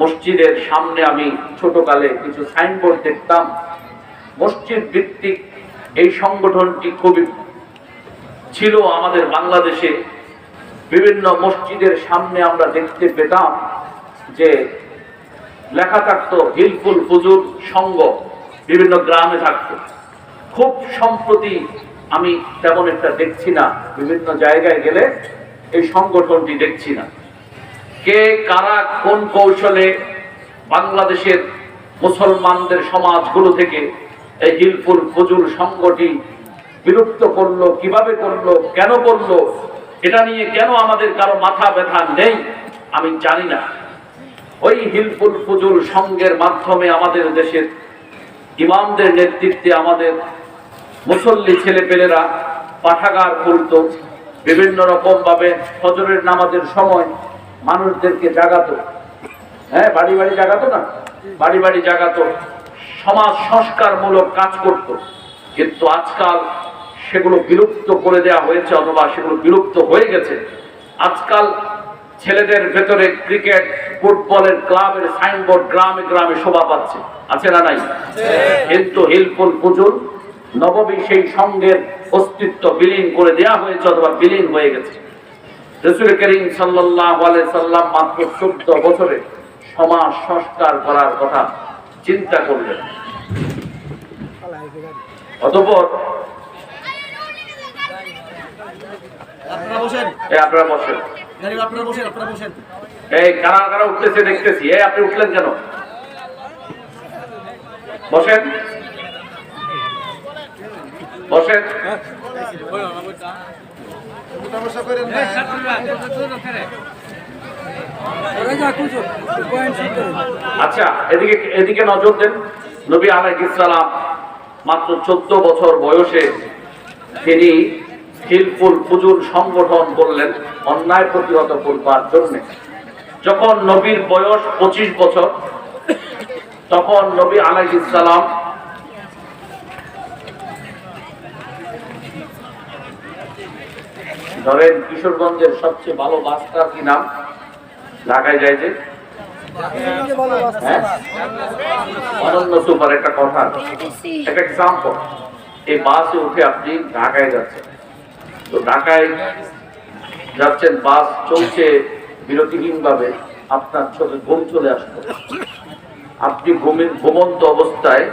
মসজিদের সামনে আমি ছোটকালে কিছু সাইনবোর্ড দেখতাম। মসজিদ ভিত্তিক এই সংগঠনটি খুবই ছিল আমাদের বাংলাদেশে। বিভিন্ন মসজিদের সামনে আমরা দেখতে পেতাম যে লেখা থাকতো, হিলফুল ফুজুর সংঘ বিভিন্ন গ্রামে থাকত। খুব সম্প্রতি আমি তেমন একটা দেখছি না। বিভিন্ন জায়গায় গেলে এই সংগঠনটি দেখছি না। কে, কারা, কোন কৌশলে বাংলাদেশের মুসলমানদের সমাজগুলো থেকে এই হিলফুল ফজুল সংগঠি বিলুপ্ত করল, কীভাবে করল, কেন করল, এটা নিয়ে কেন আমাদের কারও মাথা ব্যথা নেই, আমি জানি না। ওই হিলফুল ফজুল সংঘের মাধ্যমে আমাদের দেশের ইমামদের নেতৃত্বে আমাদের মুসল্লি ছেলেপেলেরা পাঠাগার খুলত, বিভিন্ন রকম ভাবে ফজরের নামাজের সময় মানুষদেরকে জাগাতো। হ্যাঁ বাড়ি বাড়ি জাগাতো না? বাড়ি বাড়ি জাগাতো। সমাজ সংস্কারমূলক কাজ করত। কিন্তু আজকাল সেগুলো বিলুপ্ত করে দেওয়া হয়েছে অথবা সেগুলো বিলুপ্ত হয়ে গেছে। আজকাল ছেলেদের ভেতরে ক্রিকেট, ফুটবলের ক্লাবের সাইনবোর্ড গ্রামে গ্রামে শোভা পাচ্ছে। আছে না নাই? কিন্তু হিলফুল ফুজুল নবমী সেই সঙ্গের অস্তিত্ব বিলীন করে দেওয়া হয়েছে অথবা বিলীন হয়ে গেছে। রসুল করিম সাল্লাহ সাল্লাম মাত্র চোদ্দ বছরে সমাজ সংস্কার করার কথা চিন্তা করলেন। অতপর আপনারা বসেন। এই আপনারা বসেন। গাড়ি আপনারা বসেন আপনারা বসেন। এই কারা কারা উঠতেছে দেখতেছি। এই আপনি উঠলেন কেন? বসেন। বসেন। করেন আচ্ছা এদিকে এদিকে নজর দেন। নবী মাত্র চোদ্দ বছর বয়সে তিনি হিলফুল ফুজুর সংগঠন করলেন অন্যায় প্রতিহত করবার জন্য। যখন নবীর বয়স পঁচিশ বছর, তখন নবী আলাইহিসসালাম ধরেন কিশোরগঞ্জের সবচেয়ে ভালো বাসটার কি নাম? ঢাকায় যায় যে। হ্যাঁ? অনন্য সুপার, একটা কথা। একটা এক্সাম্পল এই বাসে উঠে আপনি ঢাকায় যাচ্ছেন। তো ঢাকায় যাচ্ছেন, বাস চলছে বিরতিহীন ভাবে আপনার চোখে ঘুম চলে আসলো। আপনি ঘুমের ঘুমন্ত অবস্থায়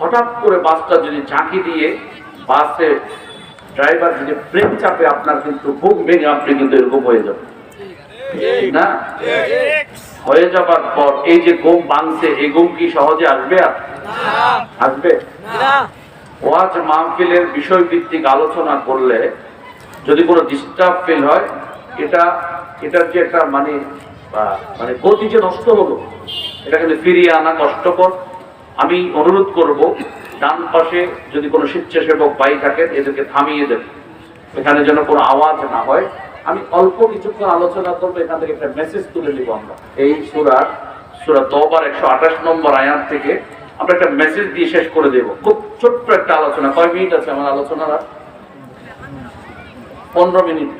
হঠাৎ করে বাসটা যদি ঝাঁকি দিয়ে বাসে ড্রাইভার যদি ব্রেক চাপে আপনার কিন্তু ঘুম ভেঙে আপনি কিন্তু এরকম হয়ে যাবেন। না? হয়ে যাবার পর এই যে ঘুম ভাঙছে এই ঘুম কি সহজে আসবে আর? আসবে? ওয়াজ মাহফিলের বিষয় ভিত্তিক আলোচনা করলে যদি কোনো ডিস্টার্ব ফিল হয় এটা এটার যে একটা মানে মানে গতি যে নষ্ট হলো এটা কিন্তু ফিরিয়ে আনা কষ্টকর। আমি অনুরোধ করব ডান পাশে যদি কোনো স্বেচ্ছাসেবক বাই থাকেন এদেরকে থামিয়ে দেবে। এখানে যেন কোনো আওয়াজ না হয়। আমি অল্প কিছুক্ষণ আলোচনা করব এখান থেকে একটা মেসেজ তুলে নিব আমরা। এই সুরার সুরা তবার একশো আঠাশ নম্বর আয়াত থেকে আমরা একটা মেসেজ দিয়ে শেষ করে দেব। খুব ছোট্ট একটা আলোচনা। কয় মিনিট আছে আমার আলোচনার? পনেরো মিনিট।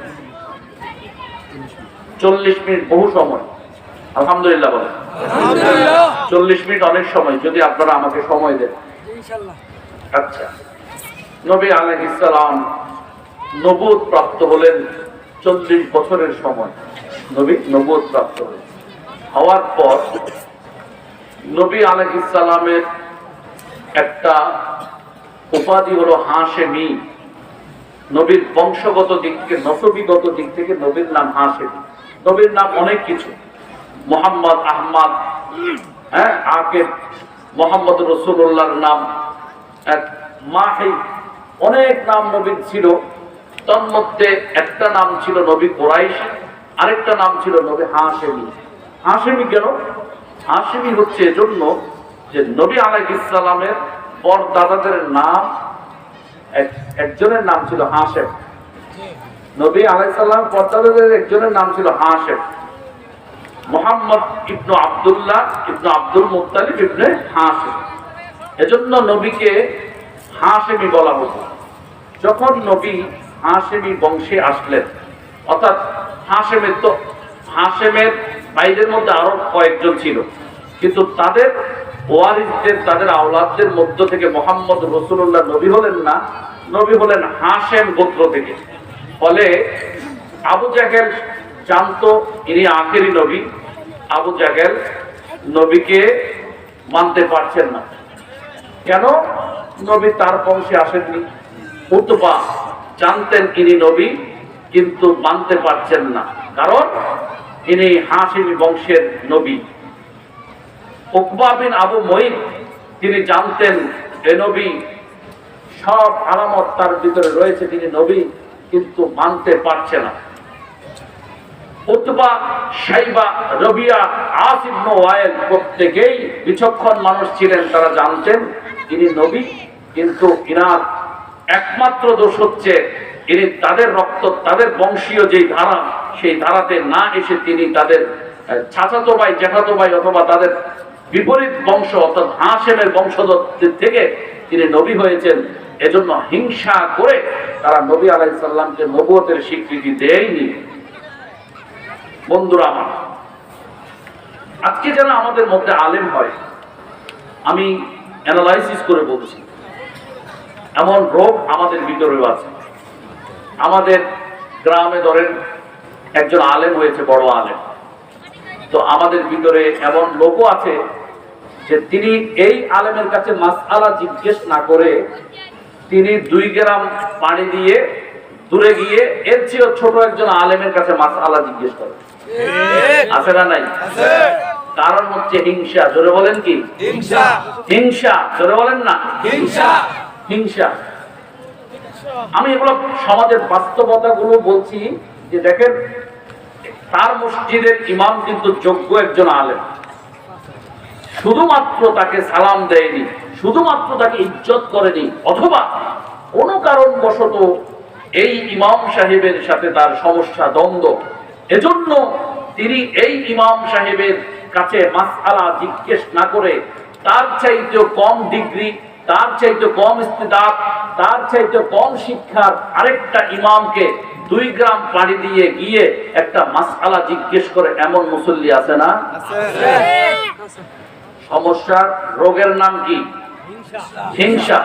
চল্লিশ মিনিট বহু সময়। আলহামদুলিল্লাহ বলেন। চল্লিশ মিনিট অনেক সময় যদি আপনারা আমাকে সময় দেন। আচ্ছা। হওয়ার পর নবী আলাইহিসসালামের একটা উপাধি হলো হাসেমি নবীর বংশগত দিক থেকে, নসবিগত দিক থেকে নবীর নাম হাসেমি নবীর নাম অনেক কিছু। মোহাম্মদ, আহমদ হ্যাঁ আকে মোহাম্মদ রসুল্লাহর নাম। এক মাহি অনেক নাম নবীর ছিল। তন্মধ্যে একটা নাম ছিল নবী কোরাইশ, আরেকটা নাম ছিল নবী হাসেমি হাসেমি কেন? হাসেমি হচ্ছে এজন্য যে নবী আলাইহ ইসলামের পর দাদাদের নাম, এক- একজনের নাম ছিল হাসেম নবী আলাইসাল্লাম পর্দাদের একজনের নাম ছিল Hashem Mohammad ibn Abdullah ibn Abdul Muttalib ibn Hashem এজন্য নবীকে হাসেমি বলা হতো। যখন নবী হাসেমি বংশে আসলেন, অর্থাৎ হাসেমের তো হাসেমের ভাইদের মধ্যে আরও কয়েকজন ছিল। কিন্তু তাদের ওয়ারিসদের, তাদের আওলাদদের মধ্য থেকে মোহাম্মদ রসুল্লাহ নবী হলেন না, নবী হলেন হাসেম গোত্র থেকে। ফলে আবু জাহেল জানতো ইনি আখেরি নবী আবু জাহেল নবীকে মানতে পারছেন না। কেন? নবী তার বংশে আসেননি। উতবা জানতেন ইনি নবী, কিন্তু মানতে পারছেন না। কারণ ইনি হাসিমি বংশের নবী। উকবা বিন আবু মঈদ তিনি জানতেন এ নবী সব আলামত তার ভিতরে রয়েছে, তিনি নবী, কিন্তু মানতে পারছে না। উতবা, সাইবা, রবিয়া আসিবন ওয়াইল প্রত্যেকেই বিচক্ষণ মানুষ ছিলেন, তারা জানতেন তিনি নবী, কিন্তু ইনার একমাত্র দোষ হচ্ছে ইনি তাদের রক্ত, তাদের বংশীয় যেই ধারা, সেই ধারাতে না এসে তিনি তাদের ভাই, জ্যাঠাতো ভাই অথবা তাদের বিপরীত বংশ অর্থাৎ হাসেমের বংশধরদের থেকে তিনি নবী হয়েছেন। এজন্য হিংসা করে তারা নবী আলাইসাল্লামকে নবুয়তের স্বীকৃতি দেয়নি। বন্ধুরা আমার, আজকে যেন আমাদের মধ্যে আলেম হয়, আমি অ্যানালাইসিস করে বলছি, এমন রোগ আমাদের ভিতরেও আছে। আমাদের গ্রামে ধরেন একজন আলেম হয়েছে, বড় আলেম। তো আমাদের ভিতরে এমন লোকও আছে যে তিনি এই আলেমের কাছে মাসআলা জিজ্ঞেস না করে তিনি দুই গ্রাম পানি দিয়ে দূরে গিয়ে এর চেয়েও ছোট একজন আলেমের কাছে মাসআলা জিজ্ঞেস করে। আছে না নাই? কারণ হচ্ছে হিংসা। জোরে বলেন কি? হিংসা। হিংসা। জোরে বলেন না? হিংসা। হিংসা। আমি এগুলো সমাজের বাস্তবতা গুলো বলছি যে দেখেন তার মসজিদের ইমাম কিন্তু যোগ্য একজন আলেম। শুধুমাত্র তাকে সালাম দেয়নি শুধুমাত্র তাকে ইজ্জত করেনি অথবা কোনো কারণবশত এই ইমাম সাহেবের সাথে তার সমস্যা দ্বন্দ্ব। এজন্য তিনি এই ইমাম সাহেবের কাছে মাসআলা জিজ্ঞেস না করে তার চাইতে কম ডিগ্রি তার চাইতে কম ইস্তেদাত তার চাইতে কম শিক্ষার আরেকটা ইমামকে দুই গ্রাম পানি দিয়ে গিয়ে একটা মাসআলা জিজ্ঞেস করে এমন মুসল্লি আছে না? সমস্যার রোগের নাম কি? হিংসা।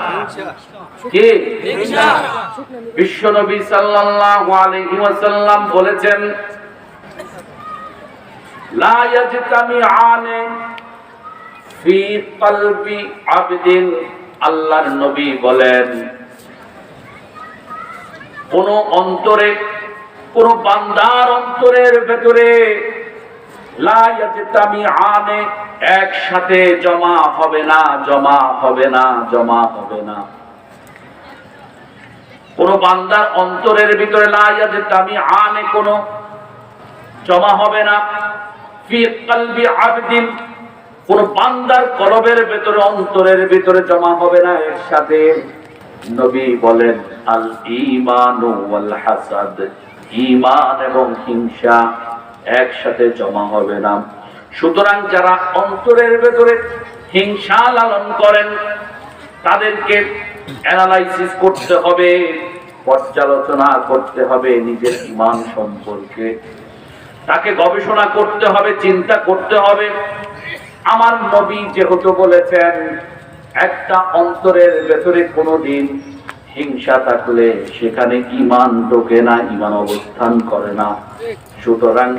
বিশ্বনবী সাল্লাল্লাহু আলাইহি ওয়াসাল্লাম বলেছেন, লা ফি কলবি আবদিন আল্লাহর নবী বলেন। কোন অন্তরে, কোন বান্দার অন্তরের ভেতরে, লা ইয়াজতামিআনে একসাথে জমা হবে না, জমা হবে না, জমা হবে না। কোন বান্দার অন্তরের ভিতরে লাইয়াতে তামি আনে কোন জমা হবে না। ফি কলবি আবদিন, কোন বান্দার কলবের ভিতরে, অন্তরের ভিতরে জমা হবে না। এর সাথে নবী বলেন আল ঈমানু ওয়াল হাসাদ ঈমান এবং হিংসা একসাথে জমা হবে না। সুতরাং যারা অন্তরের ভেতরে হিংসা লালন করেন, তাদেরকে অ্যানালাইসিস করতে হবে, পর্যালোচনা করতে হবে নিজের ইমান সম্পর্কে। তাকে গবেষণা করতে হবে, চিন্তা করতে হবে। আমার নবী যেহেতু বলেছেন, একটা অন্তরের ভেতরে কোনোদিন হিংসা থাকলে সেখানে ইমান ঢোকে না, ইমান অবস্থান করে না। সুতরাং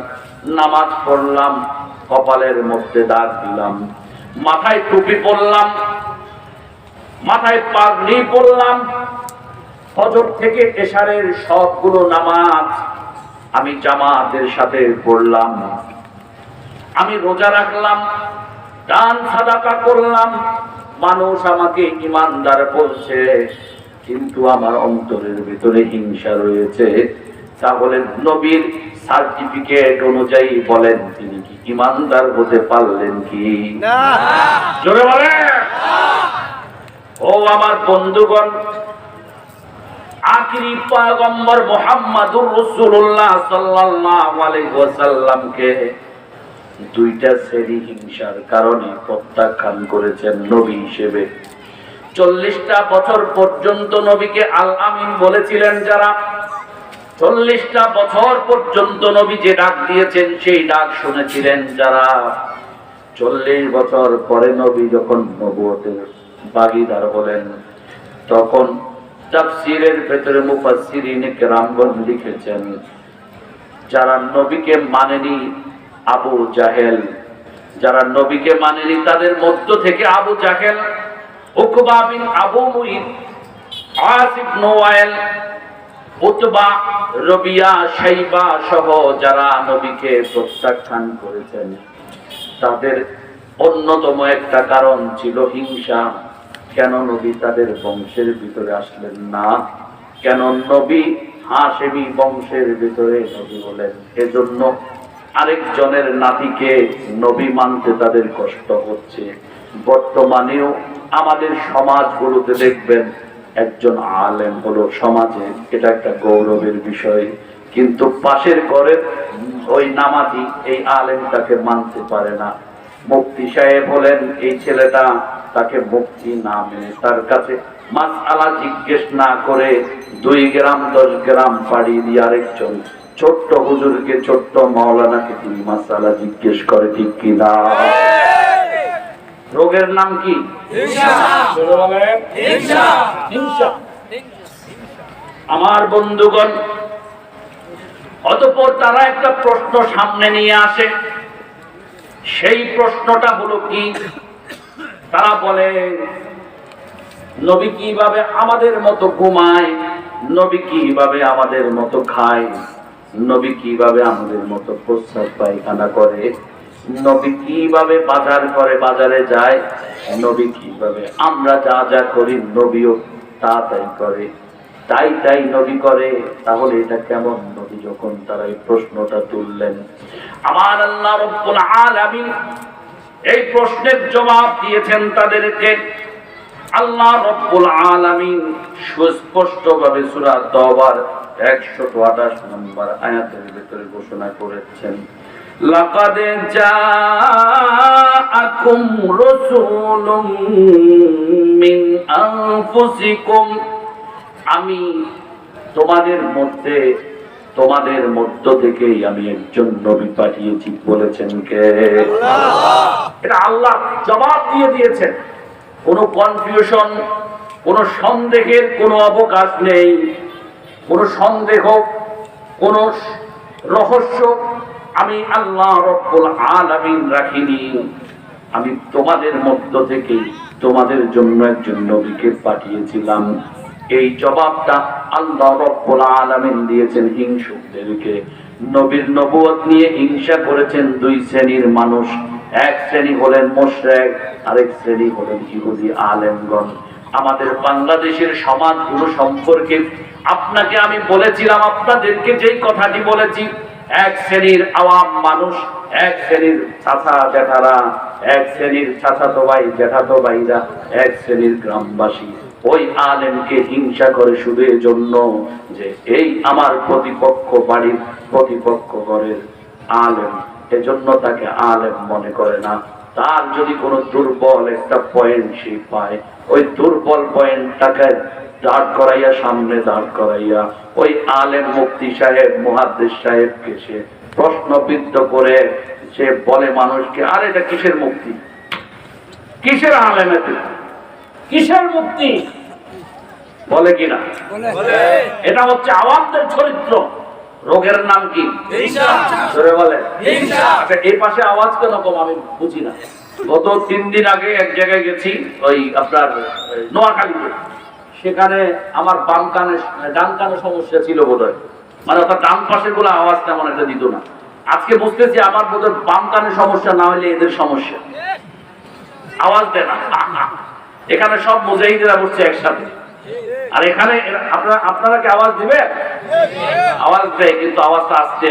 নামাজ পড়লাম কপালের মধ্যে দাগ দিলাম। মাথায় টুপি পরলাম, মাথায় পাগড়ি পরলাম। ফজর থেকে এশারের সবগুলো নামাজ আমি জামাতের সাথে পড়লাম। আমি রোজা রাখলাম, দান সাদাকা করলাম। মানুষ আমাকে ইমানদার বলছে কিন্তু আমার অন্তরের ভিতরে হিংসা রয়েছে। তাহলে নবীর সার্টিফিকেট অনুযায়ী বলেন তিনি। ইমানদার হতে পারলেন কি? জোরে বলে ও আমার বন্ধুগণ আখিরি পয়গম্বর মোহাম্মদুর রাসূলুল্লাহ সাল্লাল্লাহু আলাইহি ওয়াসাল্লামকে দুইটা শ্রেণি হিংসার কারণে প্রত্যাখ্যান করেছেন নবী হিসেবে। চল্লিশটা বছর পর্যন্ত নবীকে আল আমিন বলেছিলেন যারা। চল্লিশটা বছর পর্যন্ত নবী যে ডাক দিয়েছেন, সেই ডাক শুনেছিলেন যারা? চল্লিশ বছর পরে নবী যখন নবুয়তের বাগিদার হলেন, তখন তাফসিরের ভেতরে মুফাসসিরিন কেরামগণ লিখেছেন, যারা নবীকে মানেনি আবু জাহেল, যারা নবীকে মানেনি তাদের মধ্য থেকে Abu Jahl Abu Muhit Asif Nowail Utba, Rabia Shaiba সহ যারা নবীকে প্রত্যাখ্যান করেছেন, তাদের অন্যতম একটা কারণ ছিল হিংসা। কেন নবী তাদের বংশের ভিতরে আসলেন না? কেন নবী হাসেবি বংশের ভিতরে নবী হলেন? এজন্য আরেকজনের নাতিকে নবী মানতে তাদের কষ্ট হচ্ছে। বর্তমানেও আমাদের সমাজগুলোতে দেখবেন একজন আলেম হলো সমাজে, এটা একটা গৌরবের বিষয়। কিন্তু পাশের ঘরের ওই নামাজি এই আলেমটাকে মানতে পারে না। মুক্তি সাহেব হলেন, এই ছেলেটা তাকে মুক্তি না মেনে তার কাছে মাস আলা জিজ্ঞেস না করে দুই গ্রাম, দশ গ্রাম পাড়ি দিয়ে আরেকজন ছোট্ট হুজুরকে, ছোট্ট মাওলানাকে তিনি মাসালা জিজ্ঞেস করে, ঠিক কিনা রোগের নাম কি? আমার বন্ধুগণ অতপর তারা একটা প্রশ্ন সামনে নিয়ে আসে। সেই প্রশ্নটা হলো কি? তারা বলে নবী কীভাবে আমাদের মতো ঘুমায়? নবী কীভাবে আমাদের মতো খায়? নবী কীভাবে আমাদের মতো প্রস্রাব পায়খানা করে? নবী কীভাবে বাজার করে বাজারে যায়? নবী কীভাবে আমরা যা যা করি নবীও তা তাই করে। তাই তাই নবী করে, তাহলে এটা কেমন? নবী যখন তারা এই প্রশ্নটা তুললেন, আমার আল্লাহ রব্বুল আলামিন এই প্রশ্নের জবাব দিয়েছেন তাদেরকে। আল্লাহ রব্বুল আলামিন সুস্পষ্ট ভাবে সূরা তওবার 128 নম্বর আয়াতের ভিতরে ঘোষণা করেছেন। লাকাদ জাআকুম রাসূলুম মিন আনফুসিকুম। আমি তোমাদের মধ্যে তোমাদের মধ্য থেকেই আমি একজন নবী পাঠিয়েছি বলেছেন কে? এটা আল্লাহ জবাব দিয়ে দিয়েছেন। কোনো কনফিউশন কোনো সন্দেহের কোনো অবকাশ নেই। কোনো সন্দেহ কোনো রহস্য আমি আল্লাহ রব্বুল আলামিন রাখিনি। আমি তোমাদের মধ্য থেকেই তোমাদের জন্য একজন নবীকে পাঠিয়েছিলাম। এই জবাবটা আল্লাহ রব্বুল আলামিন দিয়েছেন হিংসুকদেরকে। নবীর নবুয়ত নিয়ে হিংসা করেছেন দুই শ্রেণির মানুষ। এক শ্রেণি হলেন মোশরেক, আরেক শ্রেণি হলেন ইহুদি আলেমগণ। আমাদের বাংলাদেশের সমাজগুলো সম্পর্কে আপনাকে আমি বলেছিলাম, আপনাদেরকে যেই কথাটি বলেছি এক শ্রেণির আওয়াম মানুষ, এক শ্রেণির চাচা জ্যাঠারা এক শ্রেণির চাচাতো ভাই জ্যাঠাতো ভাইরা, এক শ্রেণির গ্রামবাসী। ওই আলেমকে হিংসা করে শুধু জন্য যে এই আমার প্রতিপক্ষ বাড়ির প্রতিপক্ষ ঘরের আলেম, এজন্য তাকে আলেম মনে করে না। তার যদি কোনো দুর্বল একটা পয়েন্ট সে পায়, ওই দুর্বল পয়েন্ট পয়েন্টটাকে দাঁড় করাইয়া সামনে দাঁড় করাইয়া ওই আলেম মুক্তি সাহেব মুহাদ্দিস সাহেবকে সে প্রশ্নবিদ্ধ করে সে বলে মানুষকে আর এটা কিসের মুক্তি? কিসের আলেমের কিসের মুক্তি? বলে কিনা এটা হচ্ছে আওয়ামদের চরিত্র। রোগের নাম কি? ধরে বলে আচ্ছা এই পাশে আওয়াজ কেন কম আমি বুঝি না। গত তিন দিন আগে এক জায়গায় গেছি ওই আপনার নোয়াখালীতে। সেখানে আমার বাম কানে ডান কানে সমস্যা ছিল বোধহয়। মানে অর্থাৎ ডান পাশেরগুলো আওয়াজ তেমন একটা দিত না। আজকে বুঝতেছি আমার বোধহয় বাম কানে সমস্যা না হলে এদের সমস্যা। আওয়াজ দেয় না। এখানে সব মুজাহিদেরা বসছে একসাথে। আর এখানে আপনারা আপনারা কি আওয়াজ দিবে আওয়াজ দেয় কিন্তু আওয়াজটা আসছে।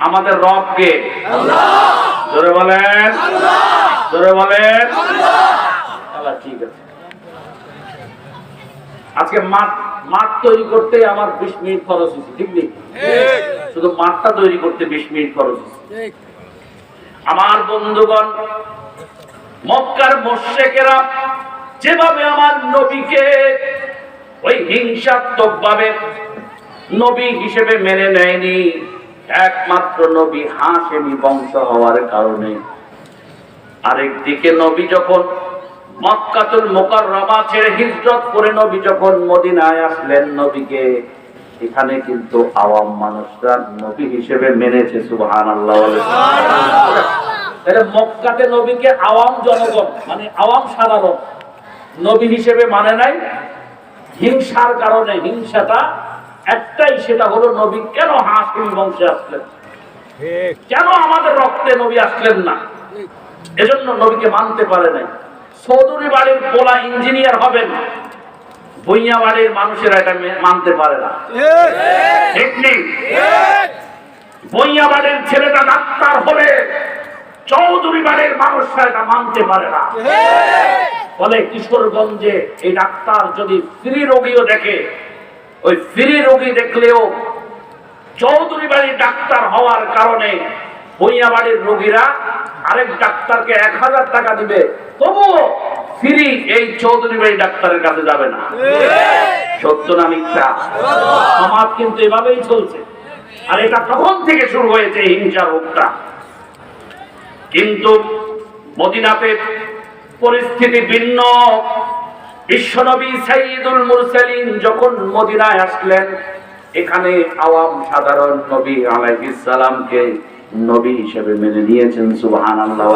আমাদের রব কে? জোরে বলেন। জোরে বলেন। ঠিক আছে। আজকে মাঠ মাঠ তৈরি করতে আমার বিশ মিনিট খরচ হয়েছে ঠিক নেই? শুধু মাঠটা তৈরি করতে বিশ মিনিট খরচ হয়েছে। আমার বন্ধুগণ মক্কার মোশেকেরা যেভাবে আমার নবীকে ওই হিংসাত্মক ভাবে নবী হিসেবে মেনে নেয়নি একমাত্র নবী হাসেমি বংশ হওয়ার কারণে। আরেকদিকে নবী যখন মক্কাতুল মোকাররমা ছেড়ে হিজরত করে নবী যখন মদিনায় আসলেন নবীকে এখানে কিন্তু আওয়াম মানুষরা নবী হিসেবে মেনেছে সুবহানাল্লাহ তাহলে মক্কাতে নবীকে আওয়াম জনগণ মানে আওয়াম সাধারণ নবী হিসেবে মানে নাই। হিংসার কারণে হিংসাটা একটাই সেটা হলো নবী কেন হাসিম বংশে আসলেন? কেন আমাদের রক্তে নবী আসলেন না? এজন্য নবীকে মানতে পারে নাই। চৌধুরী বাড়ির পোলা ইঞ্জিনিয়ার হবেন ভুইয়া বাড়ির মানুষেরা এটা মানতে পারে না। ভুইয়া বাড়ির ছেলেটা ডাক্তার হলে চৌধুরী বাড়ির মানুষরা এটা মানতে পারে না। ফলে কিশোরগঞ্জে এই ডাক্তার যদি ফ্রি রোগীও দেখে, ওই ফ্রি রোগী দেখলেও চৌধুরী বাড়ির ডাক্তার হওয়ার কারণে ভুইয়া বাড়ির রোগীরা আরেক ডাক্তারকে এক হাজার টাকা দিবে তবুও ফ্রি এই চৌধুরী বাড়ি ডাক্তারের কাছে যাবে না। সত্য না মিথ্যা? সমাজ কিন্তু এভাবেই চলছে। আর এটা তখন থেকে শুরু হয়েছে হিংসার রোগটা কিন্তু মদিনাতে পরিস্থিতি ভিন্ন। বিশ্বনবী সাইয়্যিদুল মুরসালিন যখন মদিনায় আসলেন, এখানে আওয়াম সাধারণ নবী আলাইহিস সালামকে নবী হিসেবে মেনে নিয়েছেন সুবহানাল্লাহ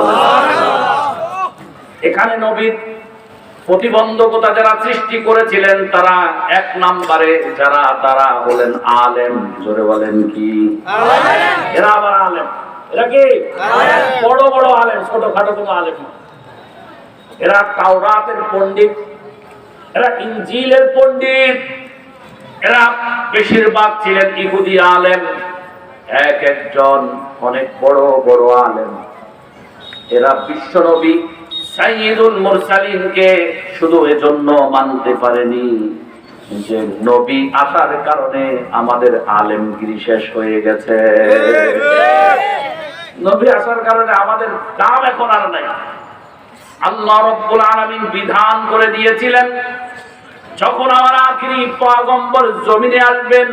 এখানে নবীর প্রতিবন্ধকতা যারা সৃষ্টি করেছিলেন তারা এক নাম্বারে যারা তারা হলেন আলেম। জোরে বলেন কি? এরা আবার আলেম। এরা কি? বড় বড় আলেম ছোটখাটো কোনো আলেম এরা তাওরাতের পণ্ডিত। এরা ইঞ্জিলের পণ্ডিত। এরা বেশিরভাগ ছিলেন ইহুদি আলেম। এক একজন অনেক বড় বড় আলেম। এরা বিশ্বনবী সাইয়্যিদুল মুরসালিনকে শুধু এজন্য মানতে পারেনি যে নবী আসার কারণে আমাদের আলেমগিরি শেষ হয়ে গেছে। নবী আসার কারণে আমাদের দাম এখন আর নাই। আল্লাহ রব্বুল আলামিন বিধান করে দিয়েছিলেন, যখন আমার আখিরি পয়গম্বর জমিনে আসবেন,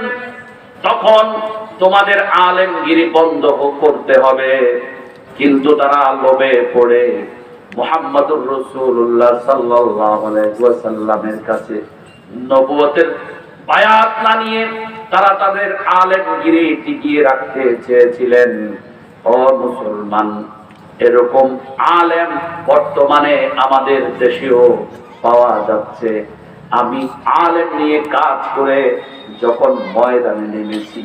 তখন তোমাদের আলেমগিরি বন্ধ করতে হবে। কিন্তু তারা লোভে পড়ে। মোহাম্মদুর রসুল্লাহ সাল্লামের কাছে নবুয়তের বায়াত না নিয়ে তারা তাদের আলেমগিরি টিকিয়ে রাখতে চেয়েছিলেন। ও মুসলমান, এরকম আলেম বর্তমানে আমাদের দেশেও পাওয়া যাচ্ছে। আমি আলেম নিয়ে কাজ করে যখন ময়দানে নেমেছি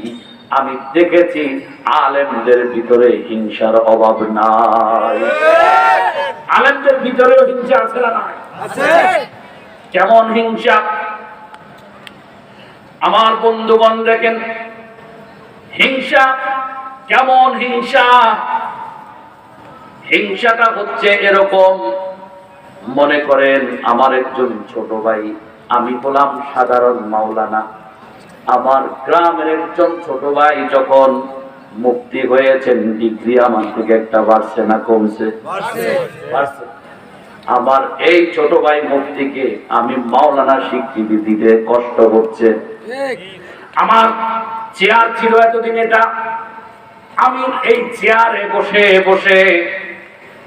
আমি দেখেছি আলেমদের ভিতরে হিংসার অভাব নাই। আলেমদের ভিতরেও হিংসা আছে না নাই? কেমন হিংসা? আমার বন্ধুগণ দেখেন হিংসা কেমন হিংসা? হিংসাটা হচ্ছে এরকম মনে করেন আমার একজন ছোট ভাই আমি বললাম সাধারণ মাওলানা। আমার গ্রামের একজন ছোট ভাই যখন মুক্তি হয়েছেন ডিগ্রি আমার থেকে একটা বাড়ছে না কমছে। আমার এই ছোট ভাই মুক্তিকে আমি মাওলানা স্বীকৃতি দিতে কষ্ট হচ্ছে। আমার চেয়ার ছিল এতদিন এটা। আমি এই চেয়ারে বসে বসে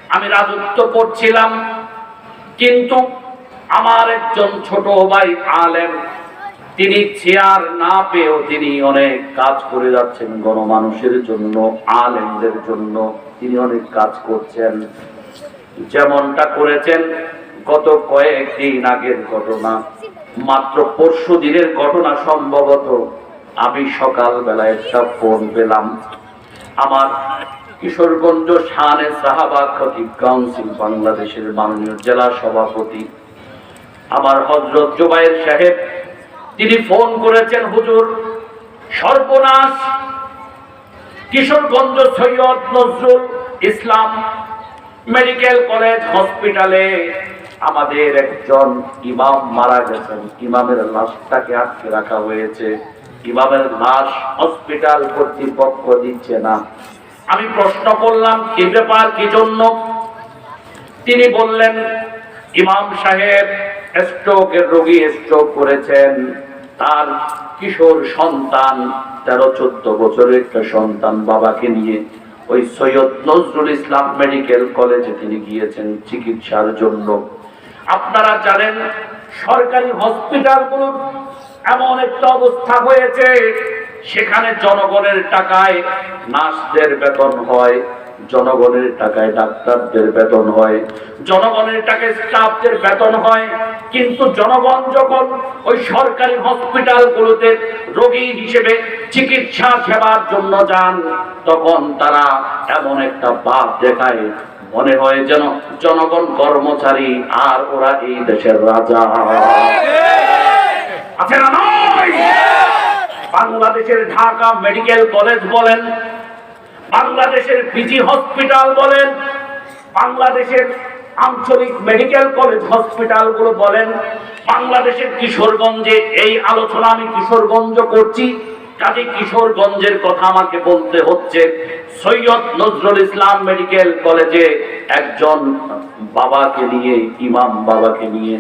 আমি রাজত্ব করছিলাম। কিন্তু আমার একজন ছোট ভাই আলেম তিনি চেয়ার না পেয়েও তিনি অনেক কাজ করে যাচ্ছেন গণমানুষের জন্য, আলেমদের জন্য। তিনি অনেক কাজ করছেন। যেমনটা করেছেন গত কয়েকদিন আগের ঘটনা। মাত্র পরশু দিনের ঘটনা সম্ভবত আমি সকালবেলা একটা ফোন পেলাম। আমার কিশোরগঞ্জ শানে সাহাবা খতিব কাউন্সিল, বাংলাদেশের মাননীয় জেলা সভাপতি। আমার হজরত জুবাইর সাহেব তিনি ফোন করেছেন, হুজুর, সর্বনাশ কিশোরগঞ্জ সৈয়দ নজরুল ইসলাম মেডিকেল কলেজ হসপিটালে আমাদের একজন ইমাম মারা গেছেন। ইমামের লাশটাকে আটকে রাখা হয়েছে। ইমামের লাশ হসপিটাল কর্তৃপক্ষ দিচ্ছে না। আমি প্রশ্ন করলাম কি ব্যাপার কি জন্য? তিনি বললেন, ইমাম সাহেব স্ট্রোকের রোগী স্ট্রোক করেছেন। তার কিশোর সন্তান তেরো চোদ্দ বছরের একটা সন্তান বাবাকে নিয়ে ওই সৈয়দ নজরুল ইসলাম মেডিকেল কলেজে তিনি গিয়েছেন চিকিৎসার জন্য। আপনারা জানেন, সরকারি হসপিটালগুলোর এমন একটা অবস্থা হয়েছে, সেখানে জনগণের টাকায় নার্সদের বেতন হয় জনগণের টাকায় ডাক্তারদের বেতন হয়। জনগণের টাকায় স্টাফদের বেতন হয়। কিন্তু জনগণ যখন ওই সরকারি হসপিটালগুলোতে রোগী হিসেবে চিকিৎসা সেবার জন্য যান, তখন তারা এমন একটা ভাব দেখায়। মনে হয় যেন জনগণ কর্মচারী আর ওরা এই দেশের রাজা। আছে না? বাংলাদেশের ঢাকা মেডিকেল কলেজ বলেন বাংলাদেশের পিজি হসপিটাল বলেন, বাংলাদেশের আঞ্চলিক মেডিকেল কলেজ হসপিটালগুলো বলেন, বাংলাদেশের কিশোরগঞ্জে এই আলোচনা আমি কিশোরগঞ্জ করছি। কাজে কিশোরগঞ্জের কথা আমাকে বলতে হচ্ছে, সৈয়দ নজরুল ইসলাম মেডিকেল কলেজে একজন বাবাকে নিয়ে, ইমাম বাবাকে নিয়ে